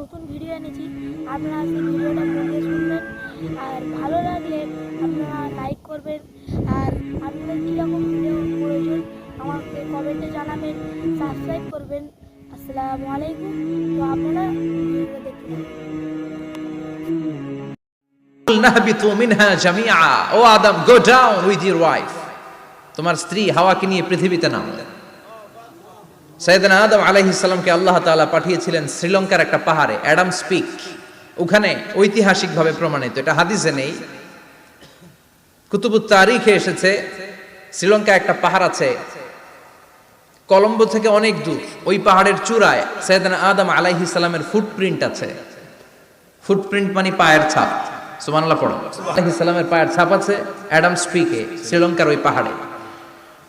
নতুন ভিডিও এনেছি। আপনারা সেই ভিডিওটা মন শুনবেন। আর ভালো লাগলে আপনারা লাইক করবেন। আর আপনাদের কীরকম ভিডিও প্রয়োজন আমাকে কমেন্টে জানাবেন। সাবস্ক্রাইব করবেন। আসসালামু আলাইকুম। তো আপনারা তোমার স্ত্রী হাওয়াকে নিয়ে পৃথিবীতে নামো সৈয়দনা আদম আলাইহিস সালামকে আল্লাহ তালা পাঠিয়েছিলেন শ্রীলঙ্কার একটা পাহাড়ে, অ্যাডাম স্পিক। ওখানে ঐতিহাসিকভাবে প্রমাণিত, এটা হাদিসে নেই। কুতুবুত তারিখে এসেছে শ্রীলঙ্কা একটা পাহাড় আছে, কলম্বো থেকে অনেক দূর। ওই পাহাড়ের চূড়ায় সৈয়দনা আদম আলাইহিস সালামের ফুটপ্রিন্ট আছে। ফুটপ্রিন্ট মানে পায়ের ছাপ। সুবহানাল্লাহ, পড়ো। আলাইহিস সালামের পায়ের ছাপ আছে, অ্যাডাম স্পিকে, শ্রীলঙ্কার ওই পাহাড়ে।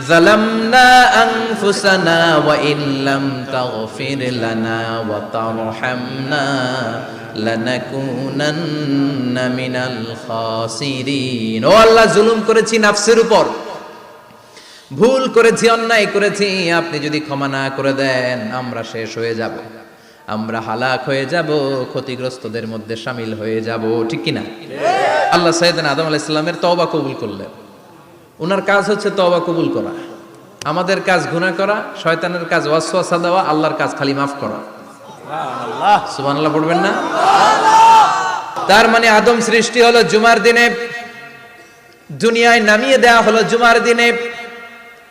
ظلمنا أنفسنا وإن لم تغفر لنا وترحمنا لنكونن من الخاسرين ও আল্লাহ জুলুম করেছি নাফসের উপর ভুল করেছি অন্যায় করেছি আপনি যদি ক্ষমা না করে দেন আমরা শেষ হয়ে যাব আমরা হালাক হয়ে যাব ক্ষতিগ্রস্তদের মধ্যে সামিল হয়ে যাব ঠিক কিনা আল্লাহ সাইদিন আদম আলাহ ইসলামের তওবা কবুল করলেন ওনার কাজ হচ্ছে তওবা কবুল করা। আমাদের কাজ গুনাহ করা শয়তানের কাজ ওয়াসওয়াসা দেওয়া আল্লাহর কাজ খালি মাফ করা। সুবহানাল্লাহ। পড়বেন না? তার মানে আদম সৃষ্টি হলো জুমার দিনে দুনিয়ায় নামিয়ে দেয়া হলো জুমার দিনে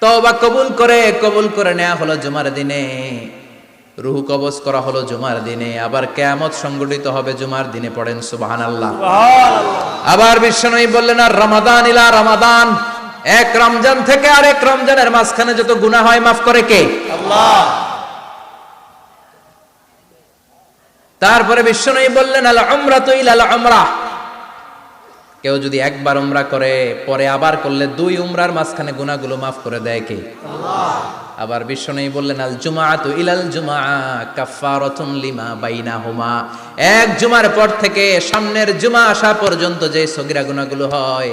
তওবা কবুল করে কবুল করে নেওয়া হলো জুমার দিনে। রুহু কবজ করা হলো জুমার দিনে আবার কেয়ামত সংগঠিত হবে জুমার দিনে পড়েন সুবাহান আল্লাহ আবার বিশ্বনবী বললেন আর রমাদান ইলা রমাদান। এক রমজান থেকে আর এক রমজানের মাঝখানে যত গুনাহ হয় মাফ করে কে? তারপরে বিশ্বনবী বললেন আল উমরা তো ইলাল উমরা। কেউ যদি একবার উমরা করে পরে আবার করলে দুই উমরার মাঝখানে গুনাহগুলো মাফ করে দেয় কে? আবার বিশ্বনবী বললেন আল জুমাআতু ইলাল জুমআ কাফফারাতুন লিমা বাইনাহুমা। এক জুমার পর থেকে সামনের জুমা আসা পর্যন্ত যে সগিরা গুনাহগুলো হয়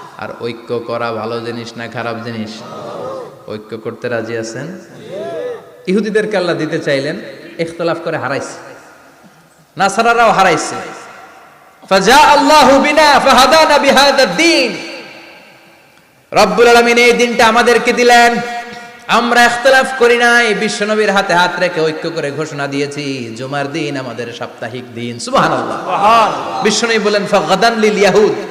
আর ঐক্য করা ভালো জিনিস না খারাপ জিনিস? ঐক্য করতে রাজি আছেন? ইহুদিদের কাল্লা দিতে চাইলেন ইখতলাফ করে হারাইছে। নাসারারাও হারাইছে। ফাজা আল্লাহু বিনা ফাহাদানা বিহাদা দ্বীন। রব্বুল আলামিন এই দিনটা আমাদেরকে দিলেন। আমরা ইখতলাফ করি নাই বিশ্বনবীর হাতে হাত রেখে ঐক্য করে ঘোষণা দিয়েছি জুমার দিন আমাদের সাপ্তাহিক দিন। সুবহানাল্লাহ। সুবহানাল্লাহ। বিশ্বনবী বলেন ফাগাদান লিল ইয়াহুদ।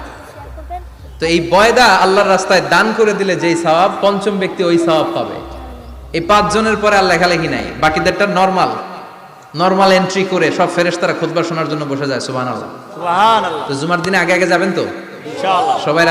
তো এই বয়দা আল্লাহর রাস্তায় দান করে দিলে যেই স্বভাব পঞ্চম ব্যক্তি ওই স্বভাব পাবে। এই পাঁচজনের পরে আর লেখালেখি নাই। বাকিদেরটা নর্মাল নর্মাল এন্ট্রি করে সব ফেরেশতারা খুতবা শোনার জন্য বসে যায় সুবহানাল্লাহ। সুবহানাল্লাহ। তো জুমার দিনে আগে আগে যাবেন তো? ইনশাআল্লাহ। সবাই